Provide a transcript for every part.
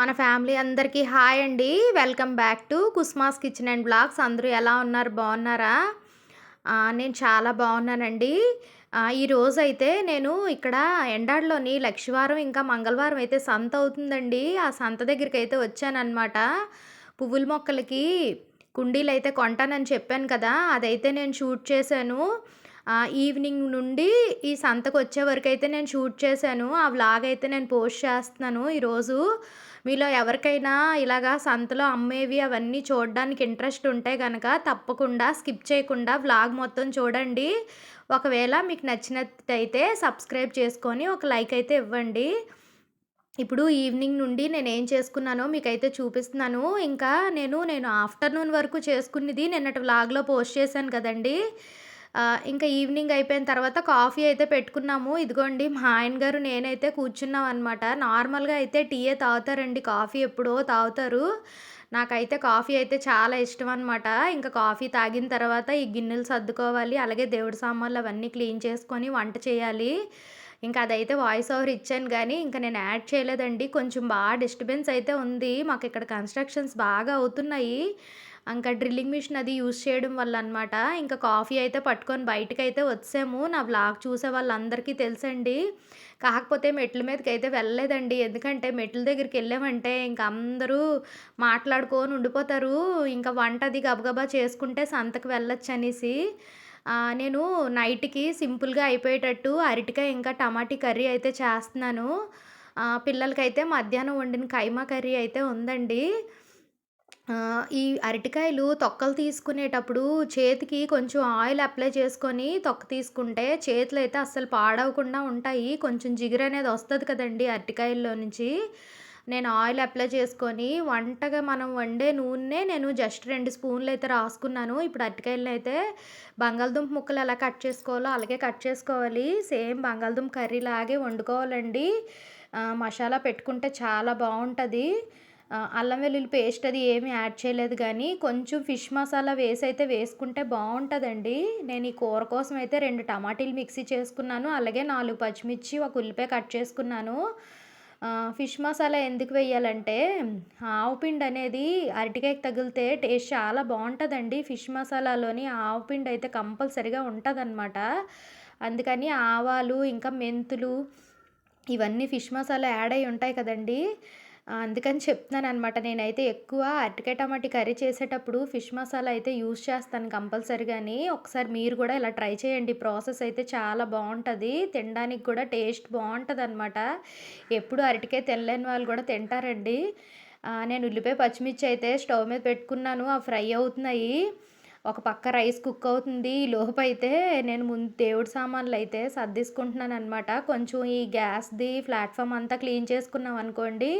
మన ఫ్యామిలీ అందరికీ హాయ్ అండి. Welcome back to Kusma's kitchen and blogs. అందరూ ఎలా ఉన్నారు? బాగున్నారా? నేను చాలా బాగున్నానండి. ఈ రోజు అయితే నేను ఇక్కడ ఎండాడలోని లక్షవారం ఇంకా మంగళవారం అయితే సంత అవుతుందండి. ఆ సంత దగ్గరికి అయితే వచ్చానమాట పువ్వుల మొక్కలకి కుండీలు అయితే కొంటానని చెప్పాను కదా అదైతే నేను షూట్ చేశాను. ఈవినింగ్ నుండి ఈ సంతకు వచ్చే వరకు అయితే నేను షూట్ చేశాను. ఆ వ్లాగ్ అయితే నేను పోస్ట్ చేస్తున్నాను. ఈరోజు మీలో ఎవరికైనా ఇలాగా సంతలో అమ్మేవి అవన్నీ చూడడానికి ఇంట్రెస్ట్ ఉంటే కనుక తప్పకుండా స్కిప్ చేయకుండా వ్లాగ్ మొత్తం చూడండి. ఒకవేళ మీకు నచ్చినట్టయితే సబ్స్క్రైబ్ చేసుకొని ఒక లైక్ అయితే ఇవ్వండి. ఇప్పుడు ఈవినింగ్ నుండి నేను ఏం చేసుకున్నానో మీకైతే చూపిస్తున్నాను. ఇంకా నేను నేను ఆఫ్టర్నూన్ వరకు చేసుకున్నది నిన్నటి వ్లాగ్లో పోస్ట్ చేశాను కదండీ. ఇంకా ఈవినింగ్ అయిపోయిన తర్వాత కాఫీ అయితే పెట్టుకున్నాము. ఇదిగోండి మా ఆయన గారు నేనైతే కూర్చున్నాం అనమాట నార్మల్గా అయితే టీయే తాగుతారండి. కాఫీ ఎప్పుడో తాగుతారు. నాకైతే కాఫీ అయితే చాలా ఇష్టం అనమాట ఇంకా కాఫీ తాగిన తర్వాత ఈ గిన్నెలు సర్దుకోవాలి అలాగే దేవుడి సామాన్లు అవన్నీ క్లీన్ చేసుకొని వంట చేయాలి. ఇంకా అదైతే వాయిస్ ఓవర్ ఇచ్చాను కానీ ఇంకా నేను యాడ్ చేయలేదండి. కొంచెం బాగా డిస్టర్బెన్స్ అయితే ఉంది. మాకు ఇక్కడ కన్స్ట్రక్షన్స్ బాగా అవుతున్నాయి. ఇంకా డ్రిల్లింగ్ మిషన్ అది యూస్ చేయడం వల్ల అనమాట ఇంకా కాఫీ అయితే పట్టుకొని బయటకు అయితే వచ్చాము. నా బ్లాగ్ చూసే వాళ్ళందరికీ తెలుసండి. కాకపోతే మెట్ల మీదకి అయితే వెళ్ళలేదండి. ఎందుకంటే మెట్ల దగ్గరికి వెళ్ళామంటే ఇంకా అందరూ మాట్లాడుకొని ఉండిపోతారు. ఇంకా వంట అది గబగబా చేసుకుంటే సంతకు వెళ్ళొచ్చు అనేసి నేను నైట్కి సింపుల్గా అయిపోయేటట్టు అరటికాయ ఇంకా టమాటీ కర్రీ అయితే చేస్తున్నాను. పిల్లలకైతే మధ్యాహ్నం వండిన కైమా కర్రీ అయితే ఉందండి. ఈ అరటికాయలు తొక్కలు తీసుకునేటప్పుడు చేతికి కొంచెం ఆయిల్ అప్లై చేసుకొని తొక్క తీసుకుంటే చేతులు అయితే అస్సలు పాడవకుండా ఉంటాయి. కొంచెం జిగురు అనేది వస్తుంది కదండి అరటికాయల్లో నుంచి. నేను ఆయిల్ అప్లై చేసుకొని వంటగా మనం వండే నూనె నేను జస్ట్ రెండు స్పూన్లు అయితే రాసుకున్నాను. ఇప్పుడు అరటికాయలను అయితే బంగాళదుంప ముక్కలు ఎలా కట్ చేసుకోవాలో అలాగే కట్ చేసుకోవాలి. సేమ్ బంగాళదుంప కర్రీ లాగే వండుకోవాలండి. మసాలా పెట్టుకుంటే చాలా బాగుంటుంది. అల్లం వెల్లుల్లి పేస్ట్ అది ఏమీ యాడ్ చేయలేదు కానీ కొంచెం ఫిష్ మసాలా వేసి అయితే వేసుకుంటే బాగుంటుందండి. నేను ఈ కూర కోసం అయితే రెండు టమాటీలు మిక్సీ చేసుకున్నాను అలాగే నాలుగు పచ్చిమిర్చి ఒక ఉల్లిపాయ కట్ చేసుకున్నాను. ఫిష్ మసాలా ఎందుకు వేయాలంటే ఆవు పిండి అనేది అరటికాయకి తగిలితే టేస్ట్ చాలా బాగుంటుందండి. ఫిష్ మసాలాలోని ఆవు పిండి అయితే కంపల్సరిగా ఉంటుందన్నమాట. అందుకని ఆవాలు ఇంకా మెంతులు ఇవన్నీ ఫిష్ మసాలా యాడ్ అయి ఉంటాయి కదండీ. అందుకని చెప్తున్నాను అనమాట నేనైతే ఎక్కువ అరటికాయ టమాటీ కర్రీ చేసేటప్పుడు ఫిష్ మసాలా అయితే యూస్ చేస్తాను కంపల్సరీగాని ఒకసారి మీరు కూడా ఇలా ట్రై చేయండి. ప్రాసెస్ అయితే చాలా బాగుంటుంది. తినడానికి కూడా టేస్ట్ బాగుంటుంది అనమాట ఎప్పుడు అరటికాయ తినలేని వాళ్ళు కూడా తింటారండి. నేను ఉల్లిపాయ పచ్చిమిర్చి అయితే స్టవ్ మీద పెట్టుకున్నాను. అవి ఫ్రై అవుతున్నాయి. ఒక పక్క రైస్ కుక్ అవుతుంది. ఈ లోపు అయితే నేను ముందు దేవుడి సామాన్లు అయితే సర్దిసుకుంటున్నాను అనమాట కొంచెం ఈ గ్యాస్ది ప్లాట్ఫామ్ అంతా క్లీన్ చేసుకున్నాం అనుకోండి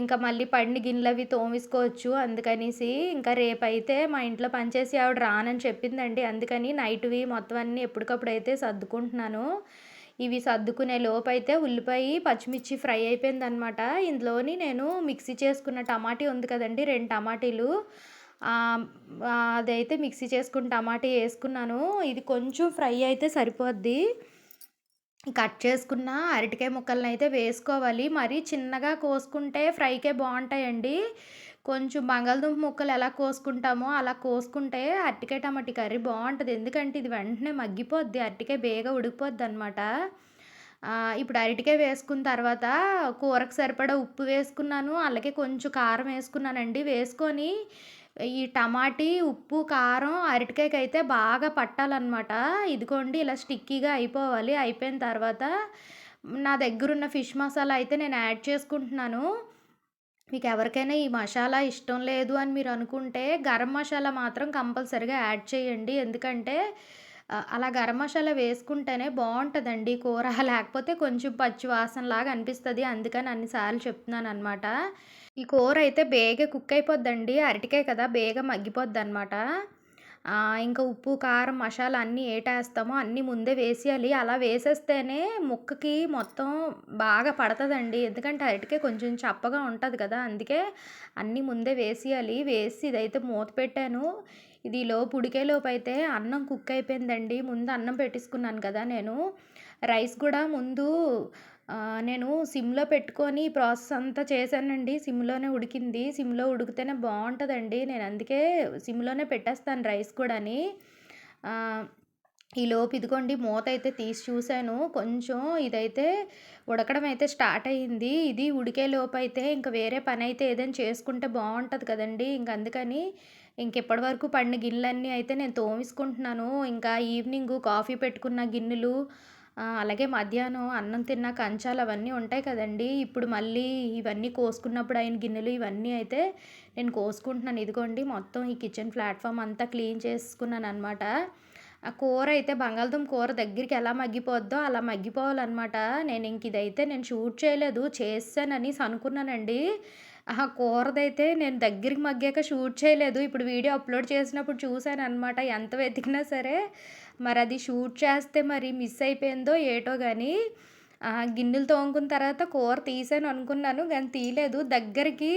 ఇంకా మళ్ళీ పండి గిన్నెలు అవి తోమేసుకోవచ్చు. అందుకనేసి ఇంకా రేపైతే మా ఇంట్లో పనిచేసి ఆవిడ రానని చెప్పిందండి. అందుకని నైట్వి మొత్తం అన్నీ ఎప్పటికప్పుడు అయితే సర్దుకుంటున్నాను. ఇవి సర్దుకునే లోపు అయితే ఉల్లిపాయ పచ్చిమిర్చి ఫ్రై అయిపోయిందనమాట ఇందులోని నేను మిక్సీ చేసుకున్న టమాటీ ఉంది కదండి రెండు టమాటీలు. అదైతే మిక్సీ చేసుకుని టమాటా వేసుకున్నాను. ఇది కొంచెం ఫ్రై అయితే సరిపోద్ది. కట్ చేసుకున్న అరటికాయ ముక్కలను అయితే వేసుకోవాలి. మరీ చిన్నగా కోసుకుంటే ఫ్రైకే బాగుంటాయండి. కొంచెం బంగాళదుంప ముక్కలు ఎలా కోసుకుంటామో అలా కోసుకుంటే అరటికాయ టమాటా కర్రీ బాగుంటుంది. ఎందుకంటే ఇది వెంటనే మగ్గిపోద్ది. అరటికాయ బేగా ఉడికిపోద్ది అనమాట ఇప్పుడు అరటికాయ వేసుకున్న తర్వాత కూరకు సరిపడా ఉప్పు వేసుకున్నాను. అలాగే కొంచెం కారం వేసుకున్నానండి. వేసుకొని ఈ టమాటీ ఉప్పు కారం అరటికాయకి అయితే బాగా పట్టాలన్నమాట. ఇదిగోండి ఇలా స్టిక్కీగా అయిపోవాలి. అయిపోయిన తర్వాత నా దగ్గర ఉన్న ఫిష్ మసాలా అయితే నేను యాడ్ చేసుకుంటున్నాను. మీకు ఎవరికైనా ఈ మసాలా ఇష్టం లేదు అని మీరు అనుకుంటే గరం మసాలా మాత్రం కంపల్సరిగా యాడ్ చేయండి. ఎందుకంటే అలా గరం మసాలా వేసుకుంటేనే బాగుంటుందండి కూర. లేకపోతే కొంచెం పచ్చి వాసనలాగా అనిపిస్తుంది. అందుకని అన్నిసార్లు చెప్తున్నాను అనమాట ఈ కూర అయితే బేగ కుక్ అయిపోద్దండి అరటికాయ కదా బేగ మగ్గిపోద్ది అనమాట ఇంకా ఉప్పు కారం మసాలా అన్నీ ఏటేస్తామో అన్నీ ముందే వేసేయాలి. అలా వేసేస్తేనే ముక్కకి మొత్తం బాగా పడుతుందండి. ఎందుకంటే అరటికాయ కొంచెం చప్పగా ఉంటుంది కదా అందుకే అన్నీ ముందే వేసేయాలి. వేసి ఇదైతే మూత పెట్టాను. ఇది లోపు ఉడికే లోపు అయితే అన్నం కుక్ అయిపోయిందండి ముందు అన్నం పెట్టేసుకున్నాను కదా నేను. రైస్ కూడా ముందు నేను సిమ్‌లో పెట్టుకొని ప్రాసెస్ అంతా చేశానండి. సిమ్‌లోనే ఉడికింది. సిమ్‌లో ఉడికితేనే బాగుంటుందండి నేను అందుకే సిమ్‌లోనే పెట్టేస్తాను రైస్ కూడాని. ఈలోపు ఇదిగోండి మూత అయితే తీసి చూశాను కొంచెం ఇదైతే ఉడకడం అయితే స్టార్ట్ అయ్యింది. ఇది ఉడికే లోపై అయితే ఇంక వేరే పని అయితే ఏదైనా చేసుకుంటే బాగుంటుంది కదండీ! ఇంక అందుకని ఇంకెప్పటి వరకు పడిన గిన్నెలన్నీ అయితే నేను తోమిసుకుంటున్నాను ఇంకా ఈవినింగ్ కాఫీ పెట్టుకున్న గిన్నెలు అలాగే మధ్యాహ్నం అన్నం తిన్న కంచాలు అవన్నీ ఉంటాయి కదండీ! ఇప్పుడు మళ్ళీ ఇవన్నీ కోసుకున్నప్పుడు అయిన గిన్నెలు ఇవన్నీ అయితే నేను కోసుకుంటున్నాను. ఇదిగోండి మొత్తం ఈ కిచెన్ ప్లాట్ఫామ్ అంతా క్లీన్ చేసుకున్నాను అనమాట ఆ కూర అయితే బంగాళదుంప కూర దగ్గరికి ఎలా మగ్గిపోద్దో అలా మగ్గిపోవాలనమాట. ఇంక ఇదైతే నేను షూట్ చేయలేదు. చేస్తానని అనుకున్నానండి. ఆహా కూరదైతే నేను దగ్గరికి మగ్గాక షూట్ చేయలేదు. ఇప్పుడు వీడియో అప్‌లోడ్ చేసినప్పుడు చూశాను అనమాట ఎంత వెతికినా సరే మరి అది షూట్ చేస్తే మరి మిస్ అయిపోయిందో ఏటో కానీ గిన్నెలు తోముకున్న తర్వాత కూర తీసాను అనుకున్నాను. కానీ తీయలేదు. దగ్గరికి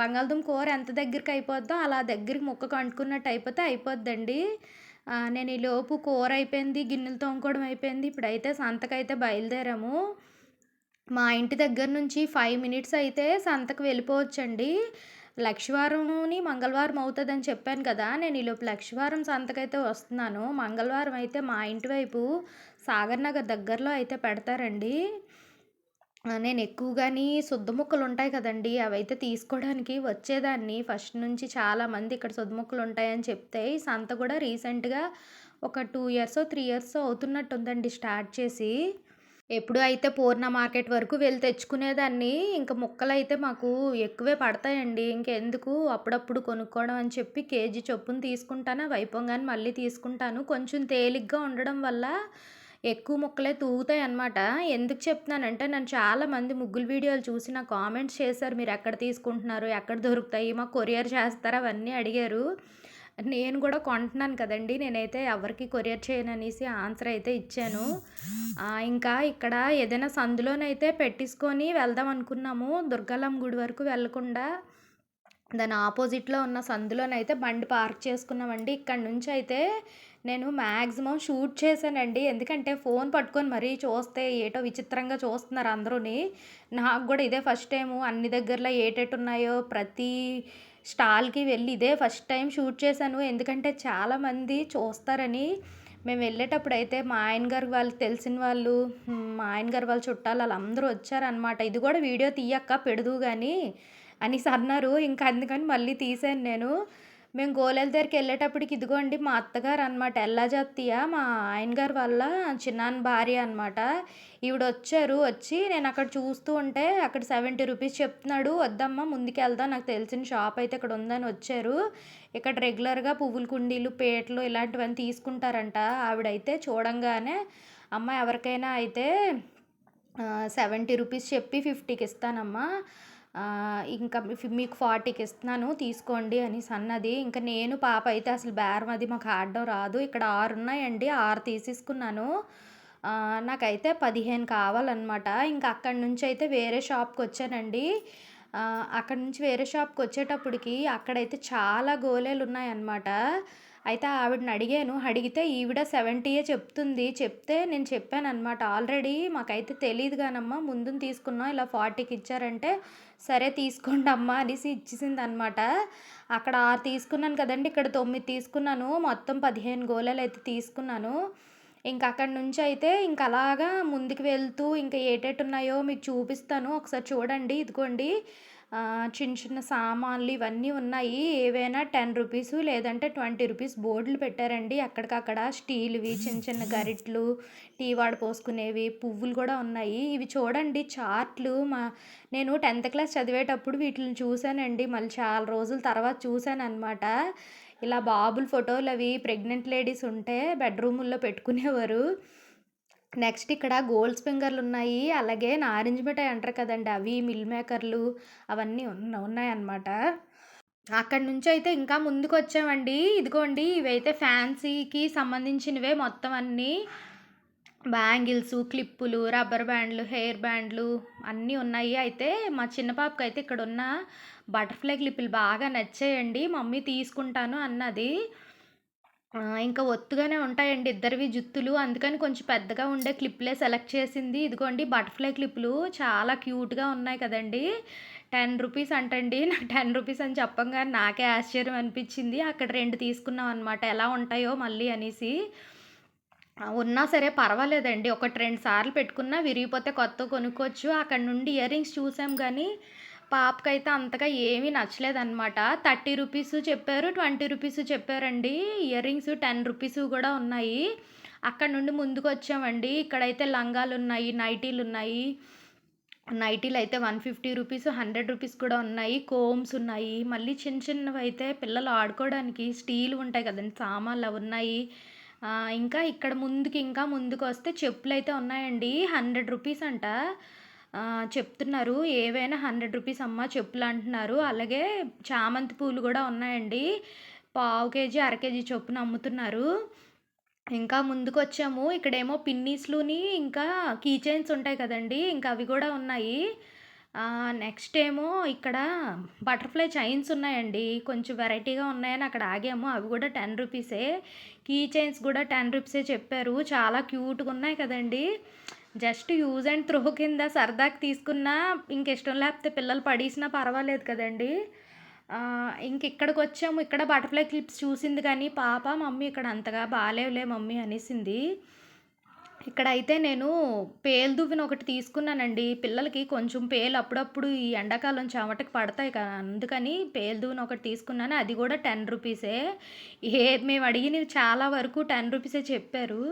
బంగాళదుంప కూర ఎంత దగ్గరికి అయిపోద్దో అలా దగ్గరికి ముక్కకు అంటుకున్నట్టు అయిపోతే అయిపోద్దండి. నేను ఈలోపు కూర అయిపోయింది. గిన్నెలు తోముకోవడం అయిపోయింది. ఇప్పుడైతే సంతకైతే బయలుదేరాము. మా ఇంటి దగ్గర నుంచి ఫైవ్ మినిట్స్ అయితే సంతకు వెళ్ళిపోవచ్చండి. లక్షవారంని మంగళవారం అవుతుందని చెప్పాను కదా! నేను ఈలోపు లక్షవారం సంతకైతే వస్తున్నాను. మంగళవారం అయితే మా ఇంటి వైపు సాగర్ నగర్ దగ్గరలో అయితే పెడతారండి. నేను ఎక్కువగాని ముక్కలు ఉంటాయి కదండీ! అవైతే తీసుకోవడానికి వచ్చేదాన్ని. ఫస్ట్ నుంచి చాలామంది ఇక్కడ సుద్దు ముక్కలు ఉంటాయని చెప్తే ఈ సంత కూడా రీసెంట్‌గా ఒక 2 ఇయర్సో, 3 ఇయర్సో అవుతున్నట్టుందండి స్టార్ట్ చేసి. ఎప్పుడు అయితే పూర్ణ మార్కెట్ వరకు వెళ్ళి తెచ్చుకునేదాన్ని. ఇంక ముక్కలైతే మాకు ఎక్కువే పడతాయండి. ఇంకెందుకు అప్పుడప్పుడు కొనుక్కోవడం అని చెప్పి కేజీ చొప్పున తీసుకుంటాను. అవి అయిపోగానే మళ్ళీ తీసుకుంటాను. కొంచెం తేలిగ్గా ఉండడం వల్ల ఎక్కువ ముక్కలే తూగుతాయి అన్నమాట ఎందుకు చెప్తున్నానంటే నన్ను చాలామంది ముగ్గులు వీడియోలు చూసి నాకు కామెంట్స్ చేశారు. మీరు ఎక్కడ తీసుకుంటున్నారు? ఎక్కడ దొరుకుతాయి? మాకు కొరియర్ చేస్తారు అవన్నీ అడిగారు. నేను కూడా కొంటున్నాను కదండీ! నేనైతే ఎవరికి కొరియర్ చేయను అనేసి ఆన్సర్ అయితే ఇచ్చాను. ఇంకా ఇక్కడ ఏదైనా సందులోనైతే పెట్టేసుకొని వెళ్దాం అనుకున్నాము. దుర్గాలమ్మ గుడి వరకు వెళ్ళకుండా దాని ఆపోజిట్‌లో ఉన్న సందులోనైతే బండి పార్క్ చేసుకున్నామండి. ఇక్కడ నుంచి అయితే నేను మాక్సిమం షూట్ చేశానండి. ఎందుకంటే ఫోన్ పట్టుకొని మరీ చూస్తే ఏటో విచిత్రంగా చూస్తున్నారు అందరూని. నాకు కూడా ఇదే ఫస్ట్ టైము. అన్ని దగ్గరలో ఏటేటున్నాయో ప్రతి స్టాల్‌కి వెళ్ళి ఇదే ఫస్ట్ టైం షూట్ చేశాను. ఎందుకంటే చాలామంది చూస్తారని. మేము వెళ్ళేటప్పుడైతే మా ఆయన గారు వాళ్ళు తెలిసిన వాళ్ళు, మా ఆయన గారు వాళ్ళ చుట్టాలు వాళ్ళందరూ వచ్చారనమాట. ఇది కూడా వీడియో తీయక్క పెడదు కానీ అనేసి అన్నారు. ఇంకా అందుకని మళ్ళీ తీసాను నేను. మేము గోలెల దగ్గరికెళ్ళేటప్పటికి ఇదిగోండి మా అత్తగారు అనమాట ఎల్లాజాతీయ మా ఆయన గారు వల్ల చిన్నాన్న భార్య అనమాట. ఈవిడొచ్చారు. వచ్చి నేను అక్కడ చూస్తూ ఉంటే అక్కడ 70 రూపీస్ చెప్తున్నాడు. వద్దమ్మా ముందుకెళ్దాం నాకు తెలిసిన షాప్ అయితే ఇక్కడ ఉందని వచ్చారు. ఇక్కడ రెగ్యులర్‌గా పువ్వుల కుండీలు, పీటలు ఇలాంటివన్నీ తీసుకుంటారంట. ఆవిడైతే చూడంగానే అమ్మ ఎవరికైనా అయితే సెవెంటీ రూపీస్ చెప్పి 50కి ఇస్తానమ్మా. ఇంకా మీకు 40కి ఇస్తున్నాను తీసుకోండి అనేసి అన్నది. ఇంకా నేను పాప అయితే అసలు బేరం అది మాకు ఆడడం రాదు. ఇక్కడ ఆరు ఉన్నాయండి. ఆరు తీసేసుకున్నాను. నాకైతే పదిహేను కావాలన్నమాట ఇంకా అక్కడి నుంచయితే వేరే షాప్కి వచ్చానండి అక్కడి నుంచి వేరే షాప్కి వచ్చేటప్పటికి అక్కడైతే చాలా గోలెలున్నాయనమాట. అయితే ఆవిడని అడిగాను. అడిగితే ఈవిడ 70యే చెప్తుంది. చెప్తే నేను చెప్పాను అనమాట ఆల్రెడీ మాకైతే తెలియదు కానమ్మా ముందు తీసుకున్నాం. ఇలా 40కి ఇచ్చారంటే, సరే తీసుకోండి అమ్మా అనేసి ఇచ్చేసింది అనమాట అక్కడ ఆరు తీసుకున్నాను కదండి ఇక్కడ తొమ్మిది తీసుకున్నాను. మొత్తం పదిహేను గోళాలు అయితే తీసుకున్నాను. ఇంక అక్కడి నుంచయితే ఇంక అలాగా ముందుకు వెళ్తూ ఇంక ఏటేటున్నాయో మీకు చూపిస్తాను. ఒకసారి చూడండి. ఇదిగోండి చిన్న చిన్న సామాన్లు ఇవన్నీ ఉన్నాయి. ఏవైనా టెన్ రూపీస్ లేదంటే 20 రూపీస్ బోర్డులు పెట్టారండి. అక్కడికక్కడ స్టీల్‌వి చిన్న చిన్న గరిటెలు, టీ వాడ పోసుకునేవి, పువ్వులు కూడా ఉన్నాయి. ఇవి చూడండి చార్ట్‌లు మా నేను 10థ్ క్లాస్ చదివేటప్పుడు వీటిని చూశానండి మళ్ళీ చాలా రోజుల తర్వాత చూసాననమాట. ఇలా బాబుల అవి ప్రెగ్నెంట్ లేడీస్ ఉంటే బెడ్‌రూముల్లో పెట్టుకునేవారు. నెక్స్ట్ ఇక్కడ గోల్డ్ స్పింగర్లున్నాయి. అలాగే నారింజ మిఠాయి అంటారు కదండి అవి, మిల్ మేకర్లు అవన్నీ ఉన్న ఉన్నాయన్నమాట. అక్కడి నుంచయితే ఇంకా ముందుకు వచ్చామండి ఇదిగోండి ఇవైతే ఫ్యాన్సీకి సంబంధించినవే మొత్తం అన్నీ. బ్యాంగిల్స్ క్లిప్పులు, రబ్బర్ బ్యాండ్లు, హెయిర్ బ్యాండ్లు అన్నీ ఉన్నాయి. అయితే మా చిన్న పాపకైతే ఇక్కడున్న బటర్‌ఫ్లై క్లిప్పులు బాగా నచ్చాయండి. మమ్మీ తీసుకుంటాను అన్నది. ఆ! ఇంకా ఒత్తుగానే ఉంటాయండి ఇద్దరివి జుత్తులు. అందుకని కొంచెం పెద్దగా ఉండే క్లిప్‌లే సెలెక్ట్ చేసింది. ఇదిగోండి బటర్‌ఫ్లై క్లిప్పులు చాలా క్యూట్‌గా ఉన్నాయి కదండీ! రూ. 10 అంటండి. నాకు రూ. 10 అని చెప్పంగానే నాకే ఆశ్చర్యం అనిపించింది. అక్కడ 2 తీసుకున్నాం అనమాట. ఎలా ఉంటాయో మళ్ళీ అనేసి. ఆ! ఉన్నా సరే పర్వాలేదండి. ఒకటి, 2 సార్లు పెట్టుకున్నా విరిగిపోతే కొత్తవి కొనుక్కోవచ్చు. అక్కడ నుండి ఇయర్ రింగ్స్ చూసాం గానీ, పాపకైతే అంతగా ఏమీ నచ్చలేదన్నమాట థర్టీ రూపీస్ చెప్పారు. ట్వంటీ రూపీస్ చెప్పారండి. ఇయర్ రింగ్స్ టెన్ రూపీస్ కూడా ఉన్నాయి. అక్కడ నుండి ముందుకు వచ్చామండి ఇక్కడైతే లంగాలు ఉన్నాయి నైటీలు ఉన్నాయి నైటీలు అయితే one fifty rupees hundred rupees కూడా ఉన్నాయి. కోమ్స్ ఉన్నాయి. మళ్ళీ చిన్న చిన్నవి అయితే పిల్లలు ఆడుకోవడానికి స్టీల్ ఉంటాయి కదండి సామాన్లు అవి ఉన్నాయి ఇంకా ఇక్కడ ముందుకి ఇంకా ముందుకు వస్తే చెప్పులైతే ఉన్నాయండి. హండ్రెడ్ రూపీస్ అంట. చెప్తున్నారు. ఏవైనా హండ్రెడ్ రూపీస్ అమ్మ చెప్పులు అంటున్నారు అలాగే చామంతి పూలు కూడా ఉన్నాయండి. పావు కేజీ, అర కేజీ చొప్పున అమ్ముతున్నారు. ఇంకా ముందుకు వచ్చాము ఇక్కడేమో పిన్నీస్‌లుని ఇంకా కీ చైన్స్ ఉంటాయి కదండీ! ఇంకా అవి కూడా ఉన్నాయి. నెక్స్ట్ ఏమో ఇక్కడ బటర్‌ఫ్లై చైన్స్ ఉన్నాయండి. కొంచెం వెరైటీగా ఉన్నాయని అక్కడ ఆగాము. అవి కూడా టెన్ రూపీసే కీ చైన్స్ కూడా టెన్ రూపీసే చెప్పారు. చాలా క్యూట్గా ఉన్నాయి కదండీ! జస్ట్ యూజ్ అండ్ త్రో కింద సరదాకి తీసుకున్నా ఇంకిష్టం లేకపోతే పిల్లలు పడేసినా పర్వాలేదు కదండీ! ఇంక ఇక్కడికి వచ్చాము ఇక్కడ బటర్‌ఫ్లై క్లిప్స్ చూసింది కానీ పాప, "మమ్మీ ఇక్కడ అంతగా బాగాలేవులే మమ్మీ" అనేసింది. ఇక్కడైతే నేను పేలు దువ్విన ఒకటి తీసుకున్నానండి. పిల్లలకి కొంచెం పేలు అప్పుడప్పుడు ఈ ఎండాకాలం చెమటకి పడతాయి కదా అందుకని పేలు దువ్విన ఒకటి తీసుకున్నాను. అది కూడా టెన్ రూపీసే ఏ మేము అడిగినవి చాలా వరకు టెన్ రూపీసే చెప్పారు.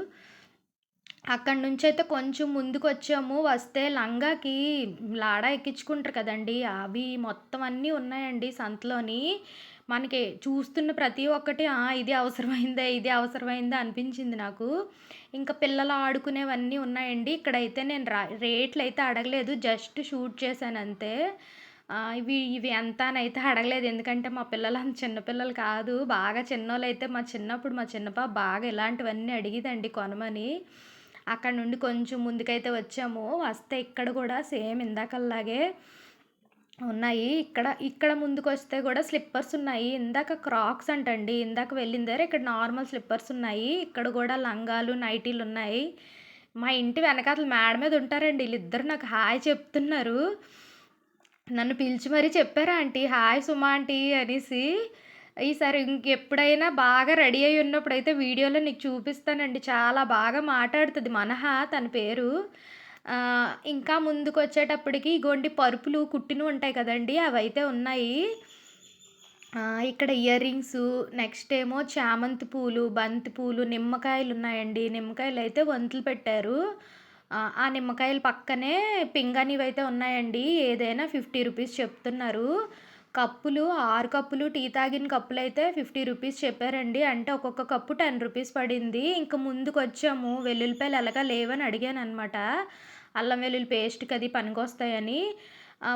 అక్కడి నుంచి అయితే కొంచెం ముందుకొచ్చాము. వస్తే లంగాకి లాడా ఎక్కించుకుంటారు కదండీ! అవి మొత్తం అన్నీ ఉన్నాయండి సంతలోని. మనకి చూస్తున్న ప్రతి ఒక్కటి ఇది అవసరమైందే, ఇది అవసరమైందే అనిపించింది నాకు. ఇంకా పిల్లలు ఆడుకునేవన్నీ ఉన్నాయండి. ఇక్కడైతే నేను రా రేట్లయితే అడగలేదు. జస్ట్ షూట్ చేశాను అంతే ఇవి ఇవి ఎంత అనయితే అడగలేదు. ఎందుకంటే మా పిల్లలు అంత చిన్నపిల్లలు కాదు. బాగా చిన్నోళ్ళైతే మా చిన్నప్పుడు మా చిన్నపా బాగా ఇలాంటివన్నీ అడిగేదండి కొనమని. అక్కడ నుండి కొంచెం ముందుకైతే వచ్చాము. వస్తే ఇక్కడ కూడా సేమ్ ఇందాకల్లాగే ఉన్నాయి. ఇక్కడ ఇక్కడ ముందుకొస్తే కూడా స్లిప్పర్స్ ఉన్నాయి. ఇందాక క్రాక్స్ అంటండి. ఇందాక వెళ్ళిన దగ్గర ఇక్కడ నార్మల్ స్లిప్పర్స్ ఉన్నాయి. ఇక్కడ కూడా లంగాలు, నైటీలు ఉన్నాయి మా ఇంటి వెనకాతల మేడ మీద ఉంటారండి వీళ్ళిద్దరు నాకు హాయ్ చెప్తున్నారు. నన్ను పిలిచి మరీ చెప్పారా ఆంటీ హాయ్ సుమా ఆంటీ అనేసి. ఈసారి ఇంకెప్పుడైనా బాగా రెడీ అయ్యి ఉన్నప్పుడైతే వీడియోలో నీకు చూపిస్తానండి. చాలా బాగా మాట్లాడుతుంది మనహ తన పేరు. ఇంకా ఇంకా ముందుకొచ్చేటప్పటికి ఇగోండి పరుపులు కుట్టినవి ఉంటాయి కదండీ! అవైతే ఉన్నాయి. ఇక్కడ ఇయర్ రింగ్స్ నెక్స్ట్ ఏమో చామంతి పూలు, బంతి పూలు, నిమ్మకాయలు అయితే వంతులు పెట్టారు. ఆ నిమ్మకాయల పక్కనే పింగాణివైతే ఉన్నాయండి. ఏదైనా ఫిఫ్టీ రూపీస్ చెప్తున్నారు. కప్పులు ఆరు కప్పులు టీ తాగిన కప్పులు అయితే ఫిఫ్టీ రూపీస్ చెప్పారండి. అంటే ఒక్కొక్క కప్పు టెన్ రూపీస్ పడింది. ఇంక ముందుకొచ్చాము. వెల్లుల్లిపాయలు ఎలాగా లేవని అడిగాను అనమాట అల్లం వెల్లుల్లి పేస్ట్‌కి అది పనికొస్తాయని.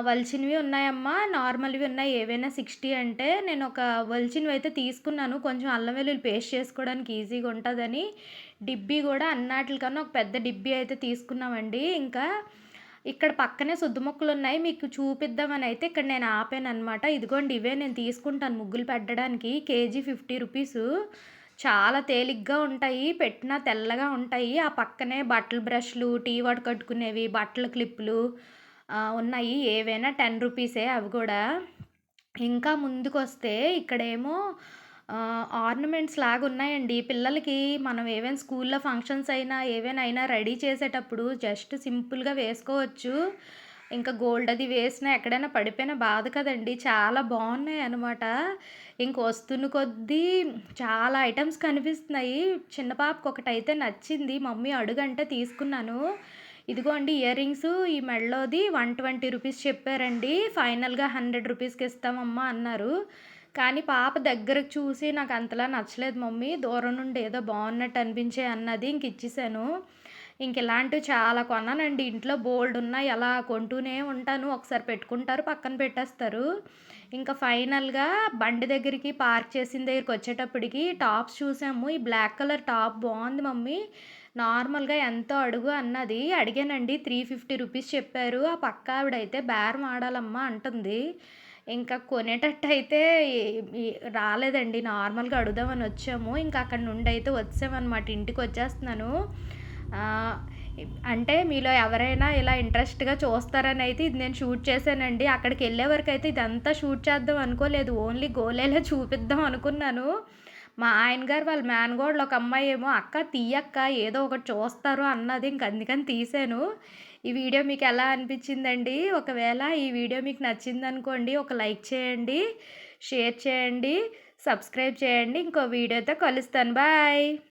వలిచినవి ఉన్నాయమ్మా, నార్మల్‌వి ఉన్నాయి. ఏవైనా 60 అంటే నేను ఒక వలిచినవి అయితే తీసుకున్నాను. కొంచెం అల్లం వెల్లుల్లి పేస్ట్ చేసుకోవడానికి ఈజీగా ఉంటుందని డిబ్బీ కూడా అన్నాటికన్నా ఒక పెద్ద డిబ్బీ అయితే తీసుకున్నామండి. ఇంకా ఇక్కడ పక్కనే సుద్దు మొక్కలున్నాయి. మీకు చూపిద్దామని అయితే ఇక్కడ నేను ఆపాను అనమాట ఇదిగోండి ఇవే నేను తీసుకుంటాను ముగ్గులు పెట్టడానికి. కేజీ ఫిఫ్టీ రూపీస్ చాలా తేలిగ్గా ఉంటాయి. పెట్టినా తెల్లగా ఉంటాయి. ఆ పక్కనే బట్టల బ్రష్‌లు, టీ వడకట్టుకునేవి, బట్టల క్లిప్పులు ఉన్నాయి. ఏవైనా టెన్ రూపీసే అవి కూడా ఇంకా ముందుకొస్తే ఇక్కడేమో ఆర్నమెంట్స్ లాగా ఉన్నాయండి పిల్లలకి మనం ఏవైనా స్కూల్‌లో ఫంక్షన్స్ అయినా, ఏవైనా అయినా రెడీ చేసేటప్పుడు జస్ట్ సింపుల్‌గా వేసుకోవచ్చు. ఇంకా గోల్డ్ అది వేసినా ఎక్కడైనా పడిపోయినా బాధ కదండి చాలా బాగున్నాయి అనమాట ఇంక వస్తున్న కొద్దీ చాలా ఐటమ్స్ కనిపిస్తున్నాయి. చిన్న పాపకొకటైతే నచ్చింది. మమ్మీ అడుగంటే తీసుకున్నాను. ఇదిగోండి ఇయర్ రింగ్స్ ఈ మెడలోది వన్ ట్వంటీ రూపీస్ చెప్పారండి. ఫైనల్‌గా హండ్రెడ్ రూపీస్కి ఇస్తామమ్మా అన్నారు. కానీ పాప దగ్గరకు చూసి నాకు అంతలా నచ్చలేదు మమ్మీ. దూరం నుండి ఏదో బాగున్నట్టు అనిపించే అన్నది. ఇంక ఇచ్చేసాను. ఇంక ఇలాంటివి చాలా కొన్నానండి. ఇంట్లో బోల్డ్ బోలెడున్నాయి. అలా కొంటూనే ఉంటాను. ఒకసారి పెట్టుకుంటారు, పక్కన పెట్టేస్తారు. ఇంకా ఫైనల్‌గా బండి దగ్గరికి పార్క్ చేసిన దగ్గరికి వచ్చేటప్పటికి టాప్స్ చూసాము. ఈ బ్లాక్ కలర్ టాప్ బాగుంది మమ్మీ. నార్మల్‌గా ఎంతో అడుగు అన్నది. అడిగానండి. త్రీ ఫిఫ్టీ రూపీస్ చెప్పారు. ఆ పక్క ఆవిడైతే బేరం ఆడాలమ్మా అంటుంది. ఇంకా కొనేటట్టయితే అయితే రాలేదండి. నార్మల్‌గా అడుగుదామని వచ్చాము. ఇంకా అక్కడ నుండి అయితే వచ్చామనమాట. ఇంటికి వచ్చేస్తున్నాను అంటే మీలో ఎవరైనా ఇలా ఇంట్రెస్ట్‌గా చూస్తారని అయితే ఇది నేను షూట్ చేశానండి. అక్కడికి వెళ్ళే వరకు అయితే ఇదంతా షూట్ చేద్దాం అనుకోలేదు. ఓన్లీ గోలేలా చూపిద్దాం అనుకున్నాను. మా ఆయన గారు వాళ్ళ మేనగోడలో ఒక అమ్మాయి ఏమో "అక్క తీయక్క ఏదో ఒకటి చూస్తారు" అన్నది. ఇంక అందుకని తీశాను. ఈ వీడియో మీకు ఎలా అనిపించిందండి? ఒకవేళ ఈ వీడియో మీకు నచ్చిందనుకోండి ఒక లైక్ చేయండి, షేర్ చేయండి, సబ్స్క్రైబ్ చేయండి. ఇంకో వీడియోతో కలుస్తాను. బాయ్.